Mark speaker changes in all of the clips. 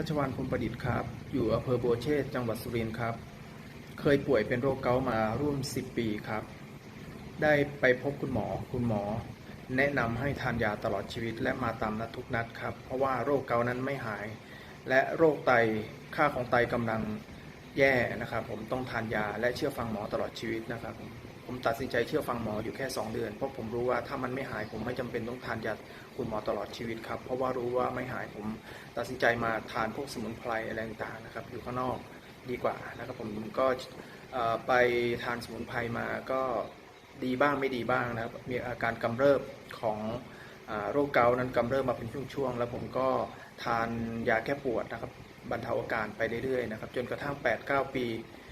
Speaker 1: ชัชวานคมประดิษฐ์ครับ อยู่อำเภอบัวเชษจังหวัดสุรินทร์ครับ เคยป่วยเป็นโรคเกาต์มาร่วม 10 ปีครับ ได้ไปพบคุณหมอ คุณหมอ แนะนำให้ทานยาตลอดชีวิต และมาตามนัดทุกนัดครับ เพราะว่าโรคเกาต์นั้นไม่หาย และโรคไต ค่าของไตกำลังแย่นะครับ ผมต้องทานยาและเชื่อฟังหมอตลอดชีวิตนะครับ ผมตัดสินใจเชื่อฟังหมออยู่แค่ 2 เดือน เพราะผมรู้ว่าถ้ามันไม่หายผมไม่จำเป็นต้องทานยาคุณหมอตลอดชีวิตครับ เพราะว่ารู้ว่าไม่หายผมตัดสินใจมาทานพวกสมุนไพรอะไรต่างๆนะครับ อยู่ข้างนอกดีกว่านะครับผมก็ไปทานสมุนไพรมาก็ดีบ้างไม่ดีบ้างนะครับ มีอาการกำเริบของอโรคเกาต์นั้นกำเริบมาเป็นช่วงๆ แล้วผมก็ทานยาแก้ปวดนะครับบรรเทาอาการไปเรื่อยๆนะครับ จนกระทั่ง 8-9 ปีอ่า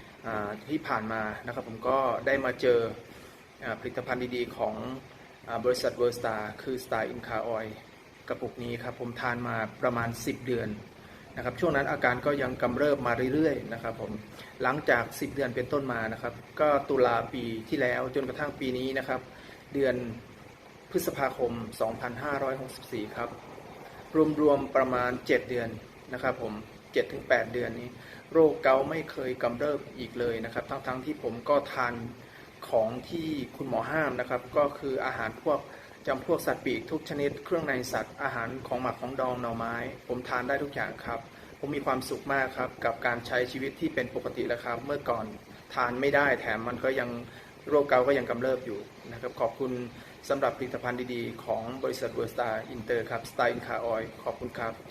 Speaker 1: ที่ผ่านมานะครับผมก็ได้มาเจอผลิตภัณฑ์ดีๆ ของอบริษัทเวอร์สตาคือ Star i n c a Oil กระปุกนี้ครับผมทานมาประมาณ 10 เดือนนะครับช่วงนั้นอาการก็ยังกำเริบมาเรื่อยๆนะครับผมหลังจาก 10 เดือนเป็นต้นมานะครับ ก็ตุลาปีที่แล้วจนกระทั่งปีนี้นะครับ เดือนพฤษภาคม 2564 ครับ รวมๆประมาณ 7 เดือนนะครับผม 7-8 เดือนนี้ โรคเกาต์ไม่เคยกำเริบอีกเลยนะครับ ทั้งๆที่ผมก็ทานของที่คุณหมอห้ามนะครับ ก็คืออาหารพวกจำพวกสัตว์ปีกทุกชนิด เครื่องในสัตว์อาหารของหมักของดองหน่อไม้ ผมทานได้ทุกอย่างครับ ผมมีความสุขมากครับ กับการใช้ชีวิตที่เป็นปกติแล้วครับ เมื่อก่อนทานไม่ได้แถมมันก็ยังโรคเกาต์ก็ยังกำเริบอยู่นะครับ ขอบคุณสำหรับผลิตภัณฑ์ดีๆ ของบริษัทเวอร์สตาอินเตอร์ครับสไตล์อินคาออยขอบคุณครับ